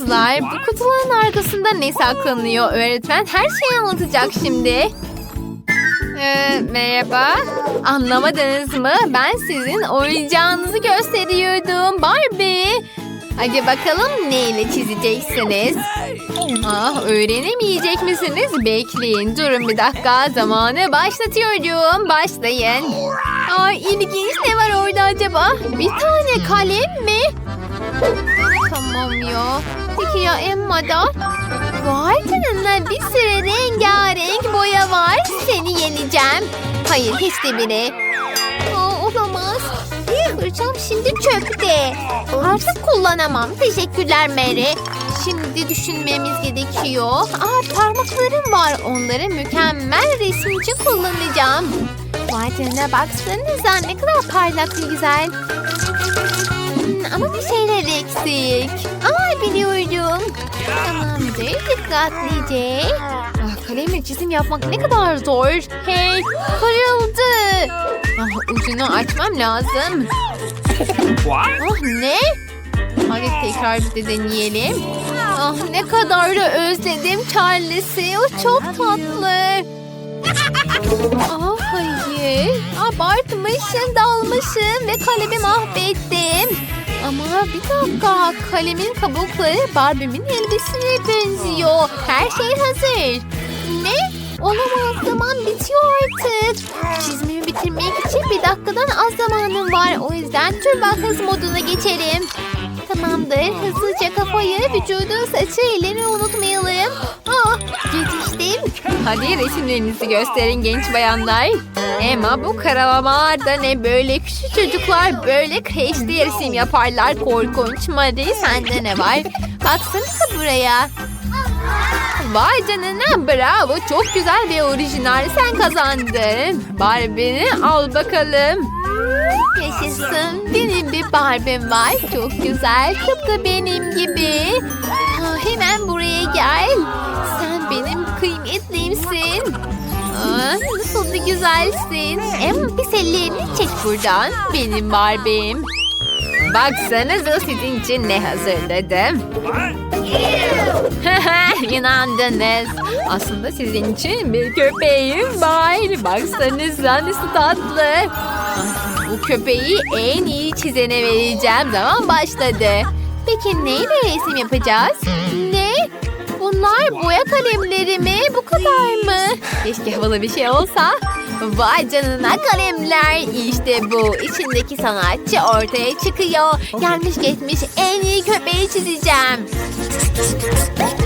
Kızlar bu kutuların arkasında ne saklanıyor? Öğretmen her şeyi anlatacak şimdi. Ee, merhaba. Anlamadınız mı? Ben sizin oyuncağınızı gösteriyordum. Barbie. Hadi bakalım neyle çizeceksiniz? Ah öğrenemeyecek misiniz? Bekleyin. Durun bir dakika. Zamanı başlatıyorum. Başlayın. Ay ilginç ne var orada acaba? Bir tane kalem mi? Tamam ya. Peki ya Emma'da? Vay canına bir sürü rengarenk boya var. Seni yeneceğim. Hayır hiç de bile. Aa, olamaz. Fırçam şimdi çöpte. Artık kullanamam. Teşekkürler Mary. Şimdi düşünmemiz gerekiyor. Aa parmaklarım var. Onları mükemmel resim için kullanacağım. Vay canına baksanıza ne kadar parlak ve güzel. Hmm, ama bir şeyler eksik. Aa biliyorum. Tamamdır dikkatlice. Ah, kalemle çizim yapmak ne kadar zor. Hey kırıldı. Ah, ucunu açmam lazım. Ah ne? Hadi tekrar bir de deneyelim. Ah ne kadar da özledim Charles'i. O çok tatlı. Ah hayır. Abartmışım, dalmışım ve kalemi mahvettim. Ama bir dakika. Kalemin kabukları Barbie'min elbisesine benziyor. Her şey hazır. Ne? Olamaz zaman bitiyor artık. Çizimimi bitirmek için bir dakikadan az zamanım var. O yüzden turbo hız moduna geçelim. Tamamdır. Hızlıca kafayı, vücudu, saçı, ellerini unutmayalım. Hadi resimlerinizi gösterin genç bayanlar. Emma bu karalamalarda ne böyle küçük çocuklar böyle kreşte resim yaparlar korkunç. Marie sende ne var? Baksanıza buraya. Vay canına bravo çok güzel bir orijinal sen kazandın. Barbie'ni al bakalım. Yaşasın benim bir Barbie'm var çok güzel tıpkı benim gibi. Hemen buraya gel. Sen benim kıymetlimsin. Aa, nasıl da güzelsin. Em pis ellerini çek buradan. Benim Barbie'm. Baksanıza sizin için ne hazırladım. İnandınız. Aslında sizin için bir köpeğim var. Baksanıza nasıl tatlı. Ah, Bu köpeği en iyi çizene vereceğim. Zaman başladı. Peki neyle resim yapacağız? Bunlar boya kalemleri mi? Bu kadar mı? Keşke havalı bir şey olsa. Vay canına kalemler. İşte bu. İçindeki sanatçı ortaya çıkıyor. Gelmiş geçmiş en iyi köpeği çizeceğim.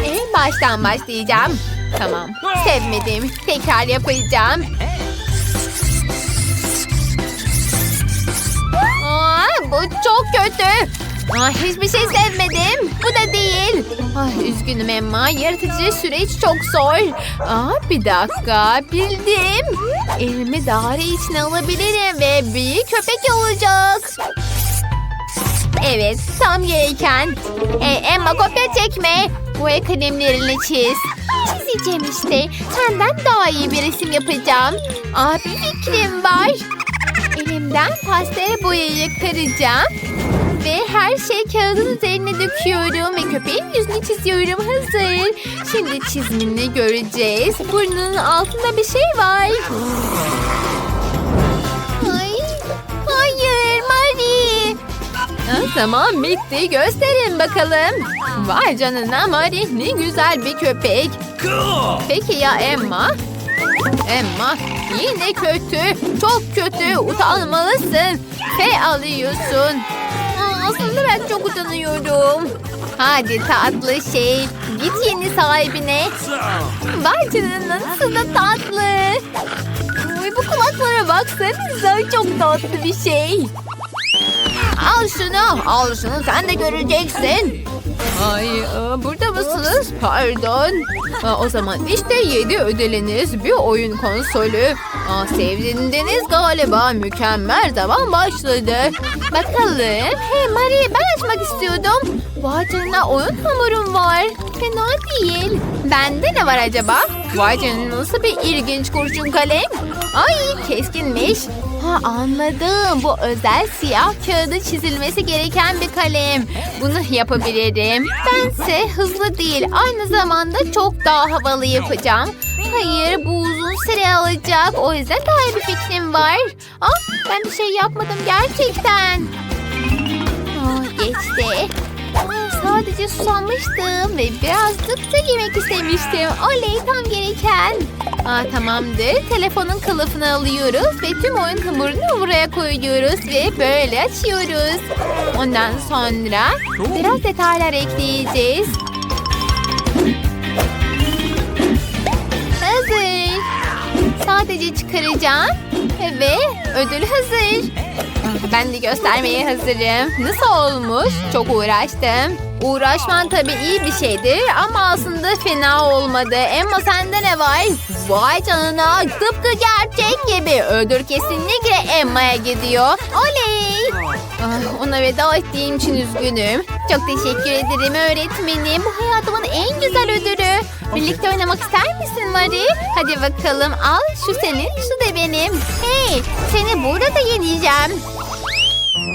En baştan başlayacağım. Tamam. Sevmedim. Tekrar yapacağım. Aa, bu çok kötü. Aa, hiçbir şey sevmedim. Bu da değil. Ay, üzgünüm Emma. Yaratıcı süreç çok zor. Aa, bir dakika. Bildim. Elimi daire içine alabilirim ve bir köpek olacak. Evet, tam gereken. E, Emma kopya çekme. Boya kalemlerini çiz. Çizeceğim işte. Senden daha iyi bir resim yapacağım. Aa, bir fikrim var. Elimden pastel boyayı kıracağım. Ve her şey kağıdın üzerine döküyorum ve köpeğin yüzünü çiziyorum. Hazır. Şimdi çizimini göreceğiz. Burnunun altında bir şey var. Ay, hayır Marie. Ha, Tamam bitti. Gösterin bakalım. Vay canına Marie ne güzel bir köpek. Peki ya Emma? Emma yine kötü. Çok kötü. Utanmalısın. F alıyorsun. Aslında ben çok utanıyorum. Hadi tatlı şey. Git yeni sahibine. Vay canına nasıl da tatlı. Ay, bu kulaklara baksanıza çok tatlı bir şey. Al şunu, al şunu sen de göreceksin. Ay, aa, burada mısınız? Pardon. Ha, o zaman işte yedi ödülünüz bir oyun konsolü. Aa, sevdiniz galiba. Mükemmel zaman başladı. Bakalım. Hey Marie ben açmak istiyordum. Vay canına oyun hamurum var. Fena değil. Bende ne var acaba? Vay canına nasıl bir ilginç kurşun kalem. Ay keskinmiş. Ha anladım. Bu özel siyah kağıda çizilmesi gereken bir kalem. Bunu yapabilirim. Bense hızlı değil. Aynı zamanda çok daha havalı yapacağım. Hayır bu uzun süre alacak. O yüzden daha bir fikrim var. Ah ben bir şey yapmadım gerçekten. Ah geçti. Sadece susamıştım ve birazcık da yemek istemiştim. Oley tam gereken. Aa, tamamdır. Telefonun kılıfını alıyoruz ve tüm oyun hamurunu buraya koyuyoruz ve böyle açıyoruz. Ondan sonra biraz detaylar ekleyeceğiz. Hazır. Sadece çıkaracağım ve ödül hazır. Ben de göstermeye hazırım. Nasıl olmuş? Çok uğraştım. Uğraşman tabii iyi bir şeydir ama aslında fena olmadı. Emma sende ne var? Vay canına tıpkı gerçek gibi. Ödül kesinlikle Emma'ya gidiyor. Oley! Ah, ona veda ettiğim için üzgünüm. Çok teşekkür ederim öğretmenim. Bu hayatımın en güzel ödülü. Birlikte oynamak ister misin Marie? Hadi bakalım al şu senin şu da benim. Hey seni burada yeneceğim.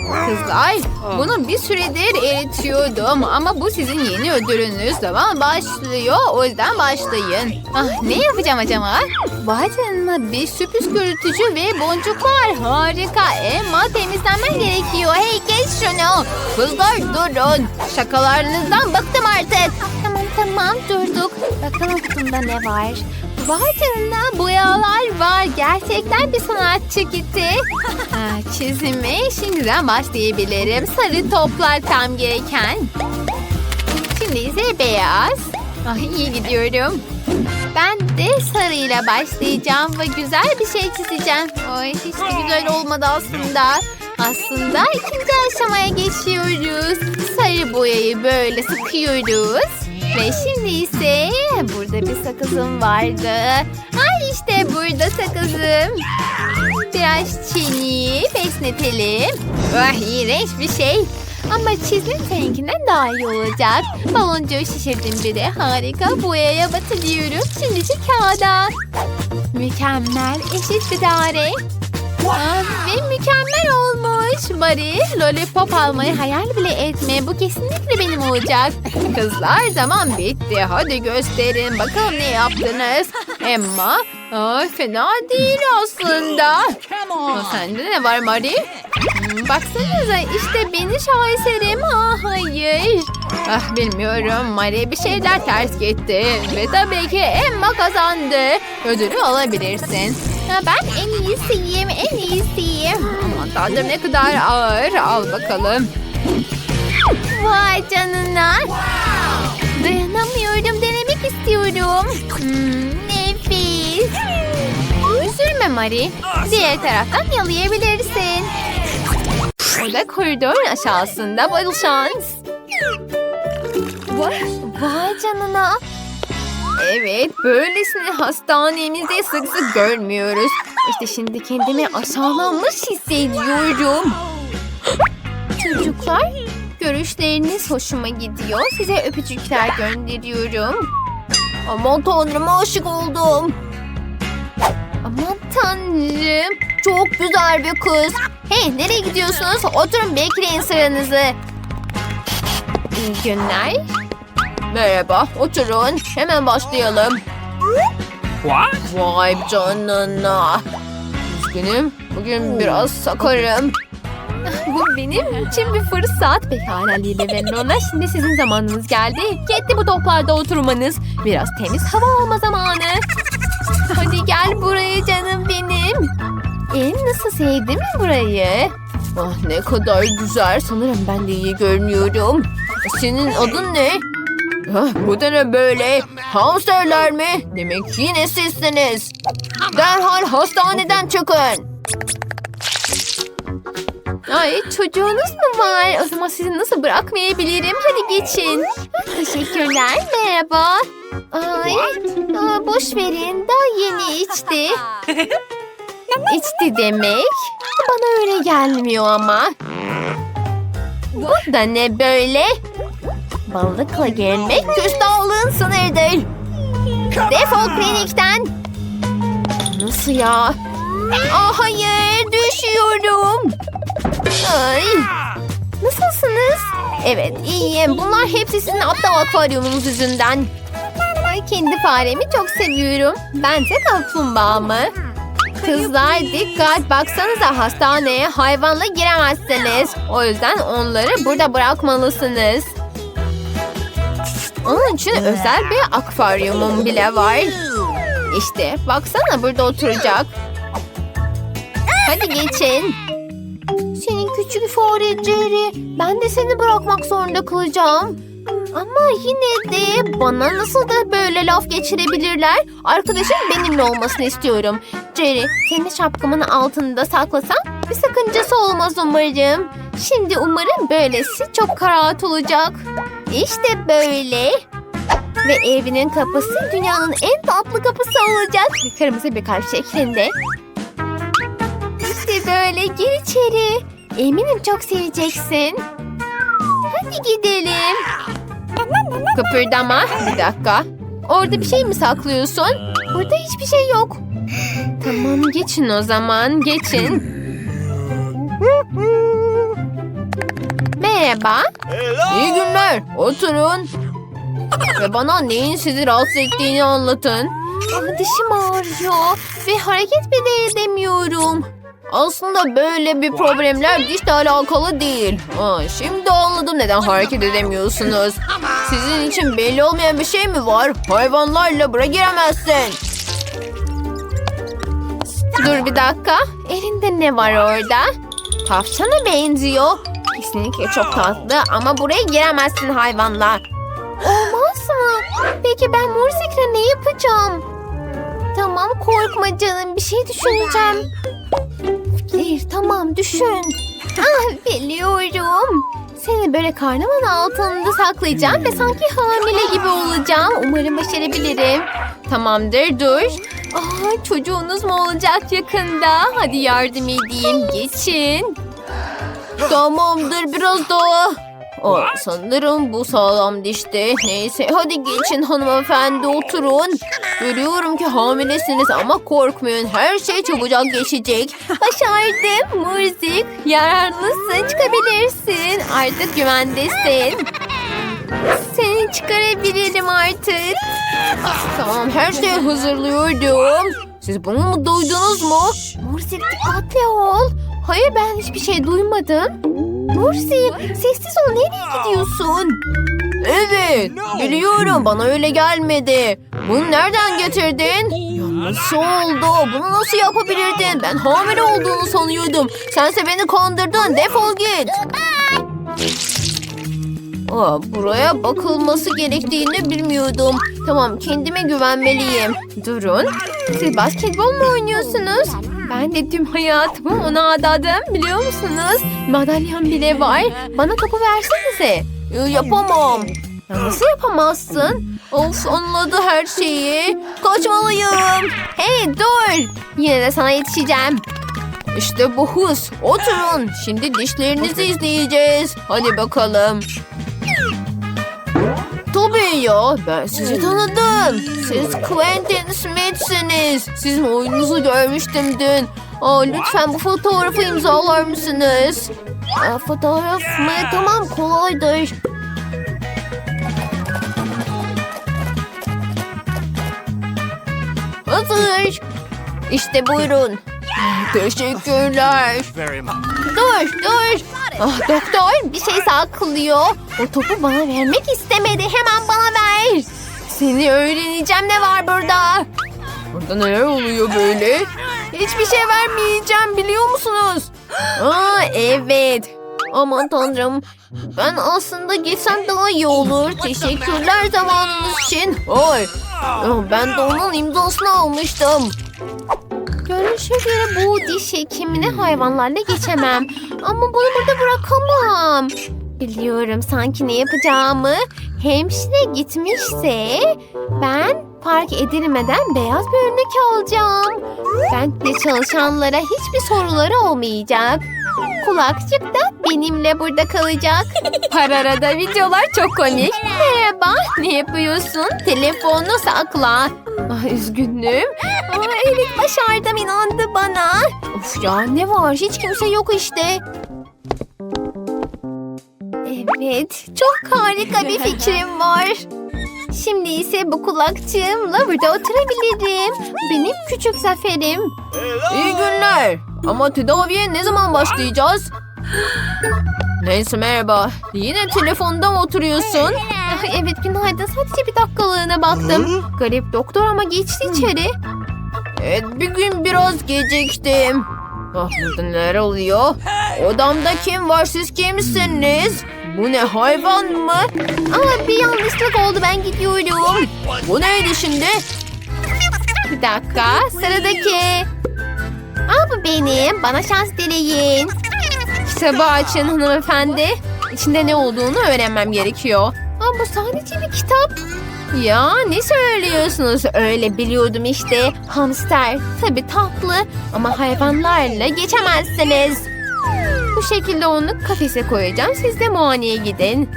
Kızlar bunu bir süredir eritiyordum ama bu sizin yeni ödülünüz zaman başlıyor o yüzden başlayın. Ah ne yapacağım acaba? Vay bir sürpriz görüntücü ve boncuklar harika. Emma temizlenmen gerekiyor. Hey geç şunu. Kızlar durun. Şakalarınızdan bıktım artık. Tamam tamam durduk. Bakalım kutumda ne var? Canına boyalar var. Gerçekten bir sanatçı gitti. Ha, çizime şimdiden başlayabilirim. Sarı toplar tam gereken. Şimdi ise beyaz. Ah, iyi gidiyorum. Ben de sarıyla başlayacağım ve güzel bir şey çizeceğim. Ay hiç de güzel olmadı aslında. Aslında ikinci aşamaya geçiyoruz. Sarı boyayı böyle sıkıyoruz. Ve şimdi ise burada bir sakızım vardı. Ay işte burada sakızım. Biraz çiğneyip esnetelim. Ah iğrenç bir şey. Ama çizim seninkinden daha iyi olacak. Baloncuğu şişirdim bile. Harika. Boyaya batırıyorum. Şimdi şu kağıda. Mükemmel. Eşit bir daire. Aa, ve mükemmel olmuş. Marie, lollipop almayı hayal bile etme. Bu kesinlikle benim olacak. Kızlar zaman bitti. Hadi gösterin. Bakalım ne yaptınız. Emma, aa, fena değil aslında. Sende ne var Marie? Hmm, baksanıza işte benim şaheserim. Aa, hayır. Ah bilmiyorum. Marie bir şeyler ters gitti. Ve tabii ki Emma kazandı. Ödülü alabilirsin. Ben en iyisiyim, en iyisiyim. Aman tanrım ne kadar ağır. Al bakalım. Vay canına. Dayanamıyorum, denemek istiyorum. Hmm, nefis. Üzülme Marie. Diğer taraftan yalayabilirsin. Burada koridorun aşağısında bol şans. Vay canına. Evet, böylesini hastanemizde sık sık görmüyoruz. İşte şimdi kendimi aşağılanmış hissediyorum. Çocuklar, görüşleriniz hoşuma gidiyor. Size öpücükler gönderiyorum. Aman tanrım aşık oldum. Aman tanrım. Çok güzel bir kız. Hey nereye gidiyorsunuz? Oturun bekleyin sıranızı. İyi günler. Merhaba, oturun. Hemen başlayalım. What? Vay canına. Üzgünüm, bugün biraz sakarım. Bu benim için bir fırsat. Pekala Lili ve Lola, şimdi sizin zamanınız geldi. Gitti bu toplarda oturmanız. Biraz temiz hava alma zamanı. Hadi gel buraya canım benim. En nasıl sevdin mi burayı? Ah ne kadar güzel. Sanırım ben de iyi görünüyorum. Senin adın ne? Ah, bu da ne böyle? Hamsterler mi? Demek yine sizsiniz. Derhal hastaneden çıkın. Ay çocuğunuz mu var? O zaman sizi nasıl bırakmayabilirim? Hadi geçin. Teşekkürler. Merhaba. Ay, aa, boş verin. Daha yeni içti. İçti demek. Bana öyle gelmiyor ama. Bu da ne böyle? Balıkla gelmek küstahlığın sınırdır. Defol klinikten. Nasıl ya? Ah hayır düşüyorum. Ay. Nasılsınız? Evet iyiyim. Bunlar hepsi sizin aptal akvaryumunuz yüzünden. Ay kendi faremi çok seviyorum. Ben de kaplumbağamı. Kızlar dikkat baksanıza hastaneye hayvanla giremezsiniz. O yüzden onları burada bırakmalısınız. Onun için özel bir akvaryumum bile var. İşte baksana burada oturacak. Hadi geçin. Senin küçük fare Jerry. Ben de seni bırakmak zorunda kalacağım. Ama yine de bana nasıl da böyle laf geçirebilirler? Arkadaşım benimle olmasını istiyorum. Jerry, seni şapkamın altında saklasam bir sakıncası olmaz umarım. Şimdi umarım böylesi çok rahat olacak. İşte böyle. Ve evinin kapısı dünyanın en tatlı kapısı olacak. Kırmızı bir kalp şeklinde. İşte böyle gir içeri. Eminim çok seveceksin. Hadi gidelim. Kıpırdama. Bir dakika. Orada bir şey mi saklıyorsun? Burada hiçbir şey yok. Tamam geçin o zaman. Geçin. Merhaba. İyi günler. Oturun. Ve bana neyin sizi rahatsız ettiğini anlatın. Ama dişim ağrıyor ve hareket bile edemiyorum. Aslında böyle bir problemler dişle alakalı değil. Aa, şimdi anladım neden hareket edemiyorsunuz. Sizin için belli olmayan bir şey mi var? Hayvanlarla buraya giremezsin. Dur bir dakika. Elinde ne var orada? Tavşana benziyor. Kesinlikle çok tatlı ama buraya giremezsin hayvanla. Olmaz mı? Peki ben Mursik'le ne yapacağım? Tamam korkma canım bir şey düşüneceğim. Fikir tamam düşün. Ah biliyorum. Seni böyle karnımın altında saklayacağım ve sanki hamile gibi olacağım. Umarım başarabilirim. Tamamdır dur. Aa, çocuğunuz mu olacak yakında? Hadi yardım edeyim. Geçin. Tamamdır biraz daha. Aa, sanırım bu sağlam dişti. Neyse hadi geçin hanımefendi oturun. Görüyorum ki hamilesiniz ama korkmayın. Her şey çabucak geçecek. Başardım Murzik. Yararlısın çıkabilirsin. Artık güvendesin. Seni çıkarabilirim artık. Tamam her şeyi hazırlıyordum. Siz bunu mu duydunuz mu? Murzik dikkatli ol. Hayır ben hiçbir şey duymadım. Mursi sessiz ol nereye gidiyorsun? Evet biliyorum bana öyle gelmedi. Bunu nereden getirdin? Nasıl oldu? Bunu nasıl yapabilirdin? Ben hamile olduğunu sanıyordum. Sense beni kandırdın. Defol git. Aa, buraya bakılması gerektiğini bilmiyordum. Tamam kendime güvenmeliyim. Durun. Siz basketbol mu oynuyorsunuz? Ben de tüm hayatımı ona adadım biliyor musunuz? Madalyam bile var. Bana topu versenize. Ee, yapamam. Ya Nasıl yapamazsın? Of anladı her şeyi. Kaçmalıyım. Hey dur. Yine de sana yetişeceğim. İşte bu hız. Oturun. Şimdi dişlerinizi izleyeceğiz. Hadi bakalım. Tabii ya ben sizi tanıdım. Siz Quentin Smith'siniz. Sizin oyununuzu görmüştüm dün. Aa, lütfen bu fotoğrafı imzalar mısınız? Aa, fotoğraf mı? Tamam kolaydır. Hazır. İşte buyurun. Teşekkürler. Dur dur. Ah, doktor bir şey saklıyor. O topu bana vermek istemedi. Hemen bana ver. Seni öğreneceğim ne var burada. Burada neler oluyor böyle? Hiçbir şey vermeyeceğim biliyor musunuz? Aa evet. Aman tanrım. Ben aslında gitsem daha iyi olur. Teşekkürler zamanınız için. Oy. Ah, Ben de onun imzasını almıştım. Görünüşe göre bu diş hekimine hayvanlarla geçemem. Ama bunu burada bırakamam. Biliyorum sanki ne yapacağımı. Hemşire gitmişse ben fark edilmeden beyaz bir önlük alacağım. Bende çalışanlara hiçbir soruları olmayacak. Kulakçık da benimle burada kalacak. Pararada videolar çok komik. Merhaba, ne yapıyorsun? Telefonu sakla. Ah, üzgünüm. Aa, evet başardım inandı bana. Of ya ne var hiç kimse yok işte. Evet çok harika bir fikrim var. Şimdi ise bu kulakçığımla burada oturabilirim. Benim küçük zaferim. İyi günler. Ama tedaviye ne zaman başlayacağız? Neyse merhaba. Yine telefonda mı oturuyorsun? Ah, Evet günaydın. Sadece bir dakikalığına baktım. Garip doktor ama geçti içeri. Evet bir gün biraz geciktim. Ah burada neler oluyor? Odamda kim var siz kimsiniz? Bu ne hayvan mı? Ama bir yanlışlık oldu ben gidiyorum. Bu neydi şimdi? Bir dakika sıradaki. Aa bu benim. Bana şans dileyin. Kitabı açın hanımefendi. İçinde ne olduğunu öğrenmem gerekiyor. Aa bu sadece bir kitap. Ya ne söylüyorsunuz? Öyle biliyordum işte. Hamster. Tabii tatlı ama hayvanlarla geçemezsiniz. Bu şekilde onu kafese koyacağım. Siz de muayeneye gidin.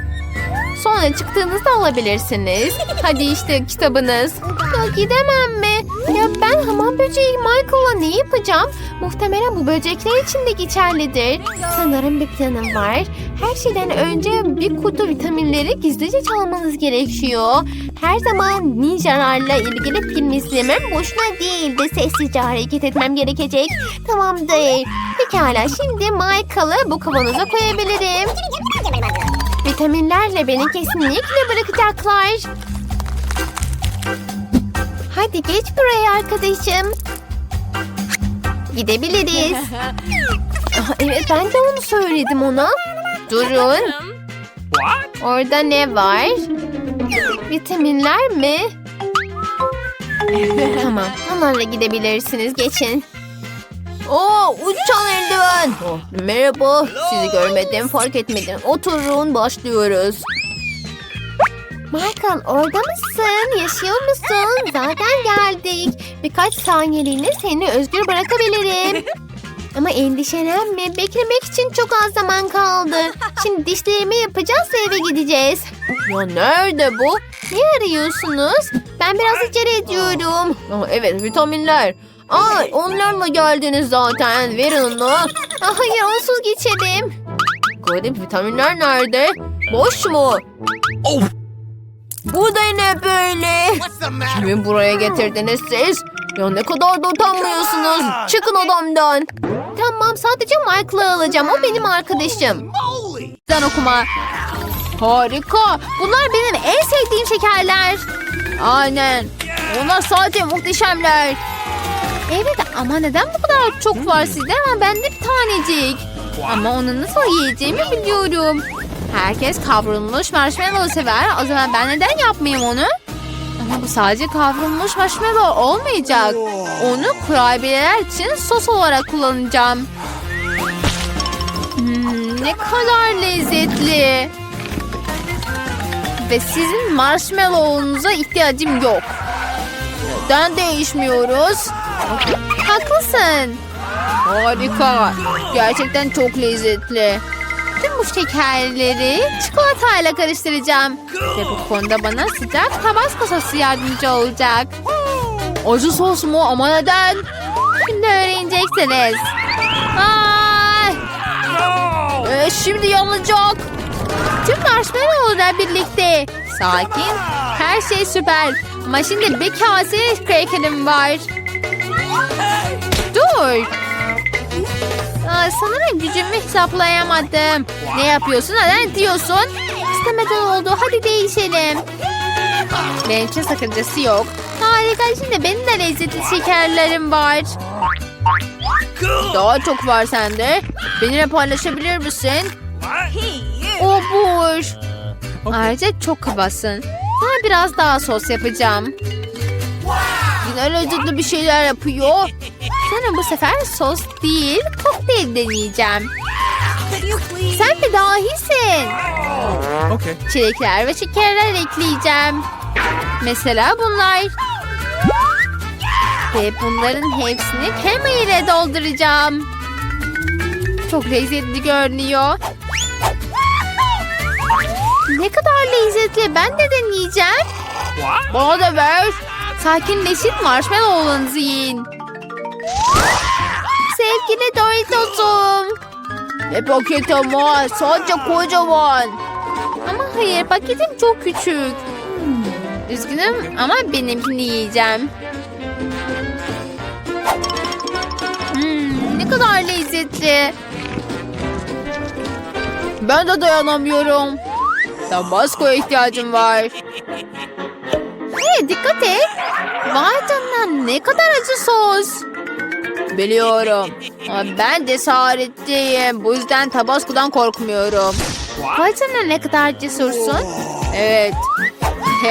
Sonra çıktığınızda alabilirsiniz. Hadi işte kitabınız. Ya gidemem mi? Ya ben hamam böceği Michael'la ne yapacağım? Muhtemelen bu böcekler için de geçerlidir. Sanırım bir planım var. Her şeyden önce bir kutu vitaminleri gizlice çalmanız gerekiyor. Her zaman ninjalarla ilgili film izlemem boşuna değil de sessizce hareket etmem gerekecek. Tamamdır. Pekala şimdi Michael'ı bu kavanoza koyabilirim. Vitaminlerle beni kesinlikle bırakacaklar. Hadi geç buraya arkadaşım. Gidebiliriz. Ah, evet ben de onu söyledim ona. Durun. What? Orada ne var? Vitaminler mi? tamam onlarla gidebilirsiniz geçin. Oo uçan eldiven. Oh, merhaba sizi görmedim fark etmedim. Oturun başlıyoruz. Michael orada mısın? Yaşıyor musun? Zaten geldik. Birkaç saniyeliğine seni özgür bırakabilirim. Ama endişelenme. Beklemek için çok az zaman kaldı. Şimdi dişlerimi yapacağız ve eve gideceğiz. Ya nerede bu? Ne arıyorsunuz? Ben biraz içeri ediyorum. evet vitaminler. Aa, onlarla geldiniz zaten. Verin onu. Aa, hayır onsuz geçelim. Garip vitaminler nerede? Boş mu? Oh, Bu da ne böyle? Kimi buraya getirdiniz siz? Ya ne kadar da utanmıyorsunuz. Çıkın odamdan. Tamam sadece Michael'ı alacağım. O benim arkadaşım. Sen okuma. Harika. Bunlar benim en sevdiğim şekerler. Aynen. Onlar sadece muhteşemler. Evet ama neden bu kadar çok var sizde ama bende bir tanecik. Ama onu nasıl yiyeceğimi biliyorum. Herkes kavrulmuş marshmallow sever. O zaman ben neden yapmayayım onu? Ama bu sadece kavrulmuş marshmallow olmayacak. Onu kurabiyeler için sos olarak kullanacağım. Hmm, ne kadar lezzetli. Ve sizin marshmallow'unuza ihtiyacım yok. Neden değişmiyoruz? Haklısın. Harika. Gerçekten çok lezzetli. Tüm bu şekerleri çikolatayla karıştıracağım. Ve bu konuda bana sıcak tabasco sosu yardımcı olacak. Acı sos mu? Ama neden? Şimdi öğreneceksiniz. Ay! Ee, şimdi yanacak. Tüm marshmallow'lar birlikte. Sakin. Her şey süper. Ama şimdi bir kase krakerim var. Dur. Aa, sanırım gücümü hesaplayamadım. Ne yapıyorsun? Neden diyorsun? İstemeden oldu. Hadi değişelim. Benim için sakıncası yok. Harika. Şimdi benim de lezzetli şekerlerim var. Daha çok var sende. Benimle paylaşabilir misin? O boş. Ayrıca çok kabasın. Sana biraz daha sos yapacağım. Yine lezzetli bir şeyler yapıyor. Sanırım bu sefer sos değil, kokteyl deneyeceğim. Sen bir dahisin. Okay. Çilekler ve şekerler ekleyeceğim. Mesela bunlar. Ve bunların hepsini krema ile dolduracağım. Çok lezzetli görünüyor. Ne kadar lezzetli. Ben de deneyeceğim. What? Bana da ver. Sakinleşin marshmallowlarınızı yiyin. Sevgili Doritos'um. Ne paket ama sadece kocaman. Ama hayır paketim çok küçük. Üzgünüm ama benimkini yiyeceğim. Hmm, ne kadar lezzetli. Ben de dayanamıyorum. Tabasco'ya ihtiyacım var. Hey dikkat et. Vay canına ne kadar acı sos. Biliyorum. Ben cesaretliyim. Bu yüzden Tabasco'dan korkmuyorum. Vay canına ne kadar cesursun. Evet.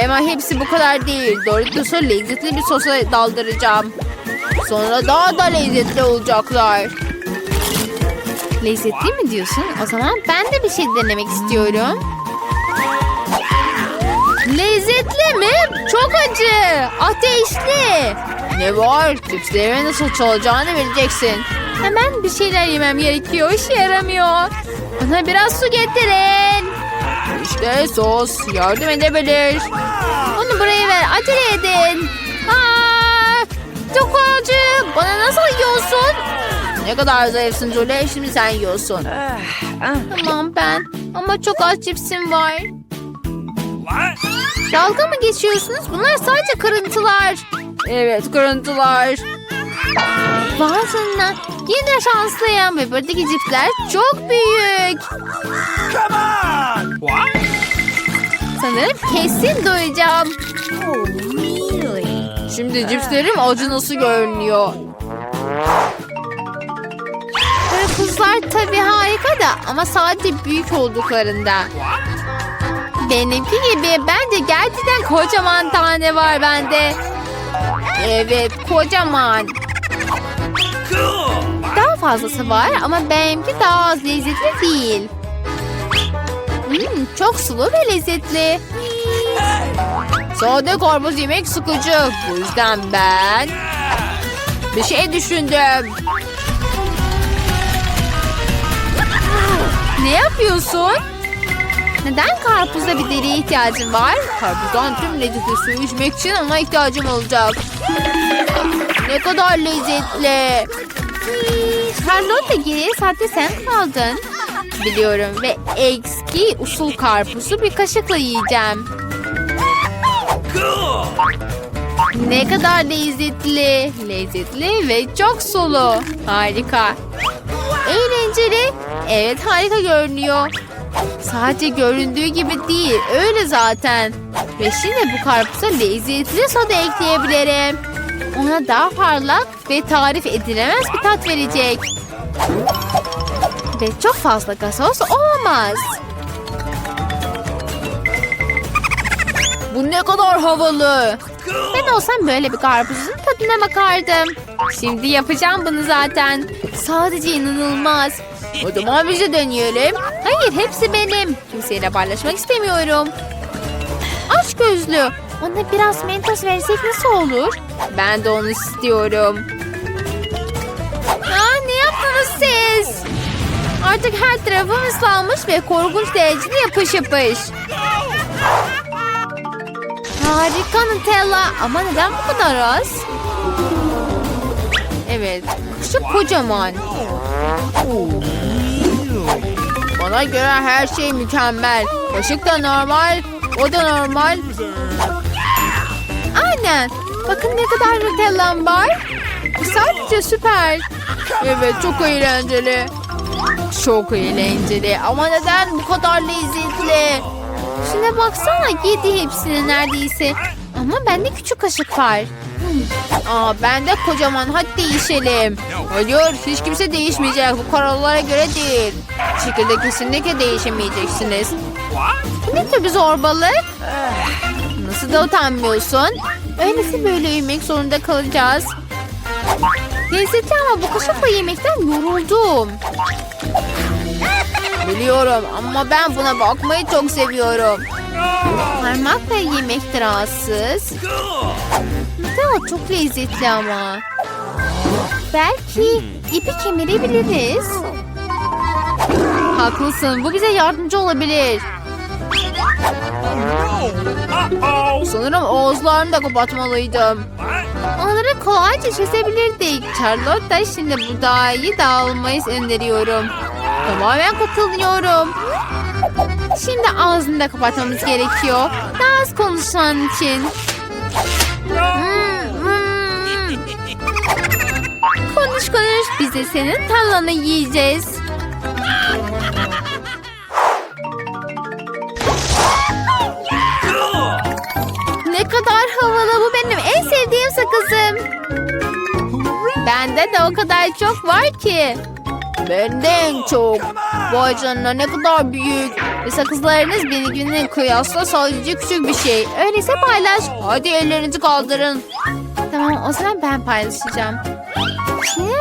Ama hepsi bu kadar değil. Doritos'u lezzetli bir sosa daldıracağım. Sonra daha da lezzetli olacaklar. Lezzetli mi diyorsun? O zaman ben de bir şey denemek istiyorum. Lezzetli mi? Çok acı. Ateşli. Ne var? Cipslerime nasıl çalacağını bileceksin. Hemen bir şeyler yemem gerekiyor. İşe yaramıyor. Bana biraz su getirin. İşte sos. Yardım edebilir. Onu buraya ver. Acele edin. Aa, çok acı. Bana nasıl yiyorsun? Ne kadar zayıfsın Julie. Şimdi sen yiyorsun. Tamam ben. Ama çok az cipsim var. Dalga mı geçiyorsunuz? Bunlar sadece kırıntılar. Evet kırıntılar. Bazen yine şanslıyım ve buradaki cipsler çok büyük. Come on! What? Sanırım kesin doyacağım. Şimdi cipslerim acı nasıl görünüyor. Karpuzlar tabii harika da ama sadece büyük olduklarında. Benimki gibi bence gerçekten kocaman tane var bende. Evet kocaman. Daha fazlası var ama benimki daha az lezzetli değil. Hmm, çok sulu ve lezzetli. Sade karpuz yemek sıkıcı. Bu yüzden ben bir şey düşündüm. Ne yapıyorsun? Neden karpuzda bir deriye ihtiyacın var? Karpuzdan tüm lezzetli suyu içmek için ona ihtiyacım olacak. Ne kadar lezzetli. Charlotte geriye saatte sen kaldın. Biliyorum ve eski usul karpuzu bir kaşıkla yiyeceğim. Ne kadar lezzetli, lezzetli ve çok sulu. Harika. Eğlenceli. Evet harika görünüyor. Sadece göründüğü gibi değil, öyle zaten. Ve şimdi bu karpuza lezzetli soda ekleyebilirim. Ona daha parlak ve tarif edilemez bir tat verecek. Ve çok fazla gazoz olamaz. Bu ne kadar havalı. Ben olsam böyle bir karpuzun tadına bakardım. Şimdi yapacağım bunu zaten. Sadece inanılmaz. O zaman biz de deneyelim. Hayır hepsi benim. Kimseyle paylaşmak istemiyorum. Aç gözlü. Ona biraz mentos versek nasıl olur? Ben de onu istiyorum. Aa, ne yaptınız siz? Artık her tarafım ıslanmış ve korkunç derecede yapış yapış. Harika Nutella ama neden bu kadar az? Evet, şu kocaman. Bana göre her şey mükemmel. Kaşık da normal, o da normal. Aynen. Bakın ne kadar Nutella'm var. Bu sadece süper. Evet, çok eğlenceli. Çok eğlenceli ama neden bu kadar lezzetli? Şuna baksana yedi hepsini neredeyse. Ama bende küçük kaşık var. Aa bende kocaman hadi değişelim. Hayır hiç kimse değişmeyecek bu kurallara göre değil. Şekilde kesinlikle değişemeyeceksiniz. Bu ne tür bir zorbalık? Nasıl da utanmıyorsun? Öylesi böyle uyumak zorunda kalacağız. Lezzetli ama bu kaşıkla yemekten yoruldum. Biliyorum ama ben buna bakmayı çok seviyorum. Parmakla yemek de rahatsız. Cool. Da çok lezzetli ama. Belki ipi kemirebiliriz. Haklısın. Bu bize yardımcı olabilir. Sanırım ağızlarını da kapatmalıydım. Onları kolayca çözebilirdik. Charlotte da şimdi bu dahi dağılmayı öneriyorum. Tamamen katılıyorum. Şimdi ağzını da kapatmamız gerekiyor. Daha az konuşan için. Hmm, hmm. Konuş konuş. Biz de senin tarlanı yiyeceğiz. Ne kadar havalı bu benim en sevdiğim sakızım. Bende de o kadar çok var ki. Bende en çok. Vay canına ne kadar büyük. Ve sakızlarınız beni günün kıyasla sadece küçük bir şey. Öyleyse paylaş. Hadi ellerinizi kaldırın. Tamam o zaman ben paylaşacağım. Şimdi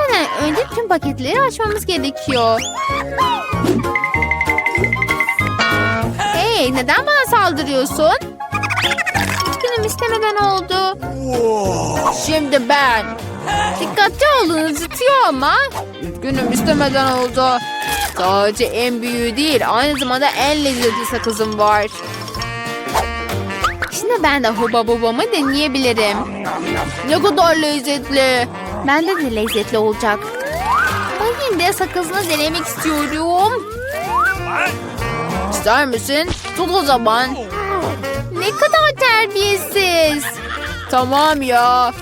önce tüm paketleri açmamız gerekiyor. Hey neden bana saldırıyorsun? Günüm istemeden oldu. Şimdi ben. Dikkatli olun acıtıyor ama. Günüm istemeden oldu. Sadece en büyüğü değil aynı zamanda en lezzetli sakızım var. Şimdi ben de huba bubamı deneyebilirim. Ne kadar lezzetli. Bende de lezzetli olacak. Yine de sakızını denemek istiyorum. İster misin? Tut o zaman. Ne kadar terbiyesiz. Tamam ya.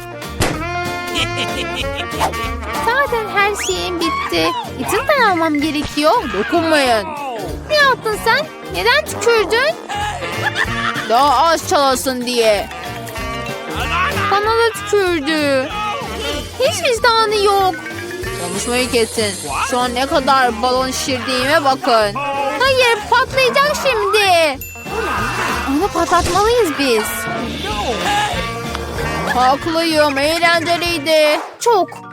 Zaten her şeyim bitti. İçinden almam gerekiyor. Dokunmayın. Ne yaptın sen? Neden tükürdün? Daha az çalasın diye. Bana da tükürdü. Hiç vicdanı yok. Konuşmayı kesin. Şu an ne kadar balon şişirdiğime bakın. Hayır patlayacak şimdi. Onu patlatmalıyız biz. Haklıyım eğlenceliydi. Çok.